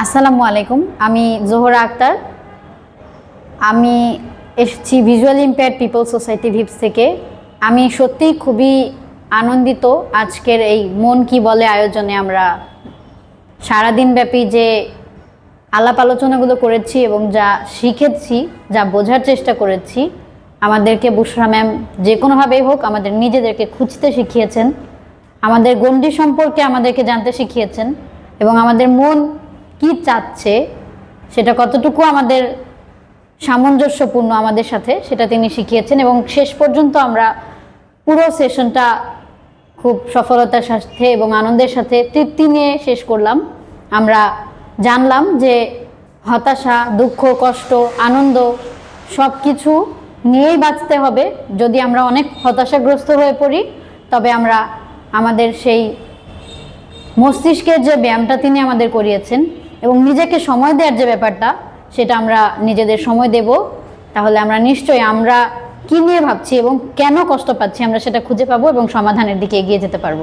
আসসালামু আলাইকুম, আমি জোহরা আক্তার। আমি এসেছি visual impaired people society VIPS থেকে। আমি সত্যিই খুবই আনন্দিত আজকের এই মন কি বলে আয়োজনে আমরা সারাদিন ব্যাপী যে আলাপ আলোচনাগুলো করেছি এবং যা শিখেছি, যা বোঝার চেষ্টা করেছি, আমাদেরকে বুসরা ম্যাম যে কোনোভাবেই হোক আমাদের নিজেদেরকে খুঁজতে শিখিয়েছেন। আমাদের গণ্ডি সম্পর্কে আমাদেরকে জানতে শিখিয়েছেন এবং আমাদের মন কি চাচ্ছে, সেটা কতটুকু আমাদের সামঞ্জস্যপূর্ণ আমাদের সাথে, সেটা তিনি শিখিয়েছেন এবং শেষ পর্যন্ত আমরা পুরো সেশনটা খুব সফলতার সাথে এবং আনন্দের সাথে তৃপ্তি নিয়ে শেষ করলাম। আমরা জানলাম যে হতাশা, দুঃখ, কষ্ট, আনন্দ সব কিছু নিয়েই বাঁচতে হবে। যদি আমরা অনেক হতাশাগ্রস্ত হয়ে পড়ি, তবে আমরা আমাদের সেই মস্তিষ্কের যে ব্যায়ামটা তিনি আমাদের করিয়েছেন এবং নিজেকে সময় দেওয়ার যে ব্যাপারটা, সেটা আমরা নিজেদের সময় দেব। তাহলে আমরা নিশ্চয়ই আমরা কী নিয়ে ভাবছি এবং কেন কষ্ট পাচ্ছি আমরা সেটা খুঁজে পাবো এবং সমাধানের দিকে এগিয়ে যেতে পারব।